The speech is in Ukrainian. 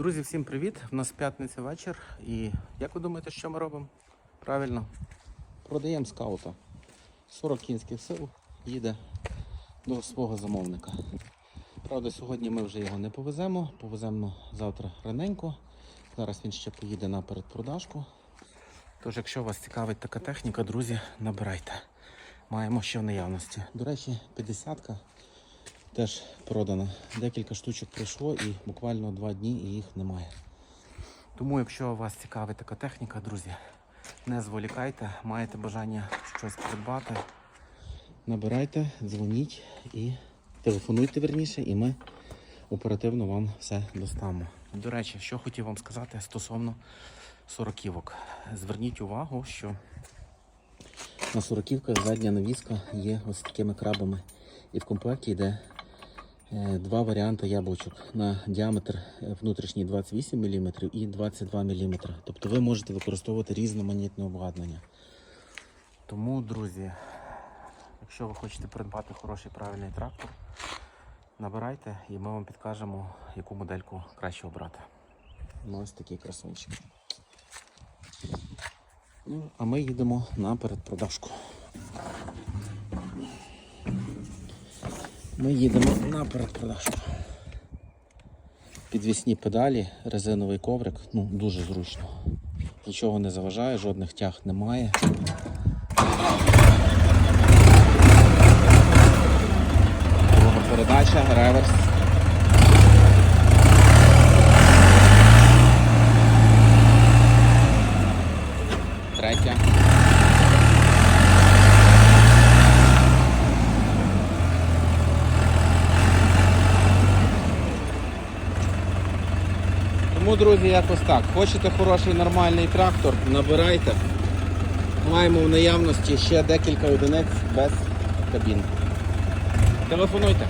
Друзі, всім привіт! У нас п'ятниця вечір. І як ви думаєте, що ми робимо? Правильно, продаємо скаута. 40 кінських сил їде до свого замовника. Правда, сьогодні ми вже його не повеземо, повеземо завтра раненько. Зараз він ще поїде на передпродажку. Тож, якщо вас цікавить така техніка, друзі, набирайте. Маємо ще в наявності. До речі, 50-ка теж продана. Декілька штучок прийшло і буквально два дні їх немає. Тому, якщо вас цікавить така техніка, друзі, не зволікайте, маєте бажання щось придбати. Набирайте, дзвоніть і телефонуйте верніше, і ми оперативно вам все доставимо. До речі, що хотів вам сказати стосовно сороківок. Зверніть увагу, що на сороківках задня навіска є ось такими крабами. І в комплекті йде два варіанти яблучок на діаметр е, внутрішній 28 мм і 22 мм. Тобто ви можете використовувати різноманітне обладнання. Тому, друзі, якщо ви хочете придбати хороший правильний трактор, набирайте і ми вам підкажемо, яку модельку краще обрати. Ну, ось такий красунчик. Ну, а ми їдемо на передпродажку. Ми їдемо на передпродажку. Підвісні педалі, резиновий коврик, ну дуже зручно. Нічого не заважає, жодних тяг немає. Друга передача, реверс. Третя. Тому, друзі, якось так. Хочете хороший нормальний трактор, набирайте. Маємо в наявності ще декілька одиниць без кабін. Телефонуйте.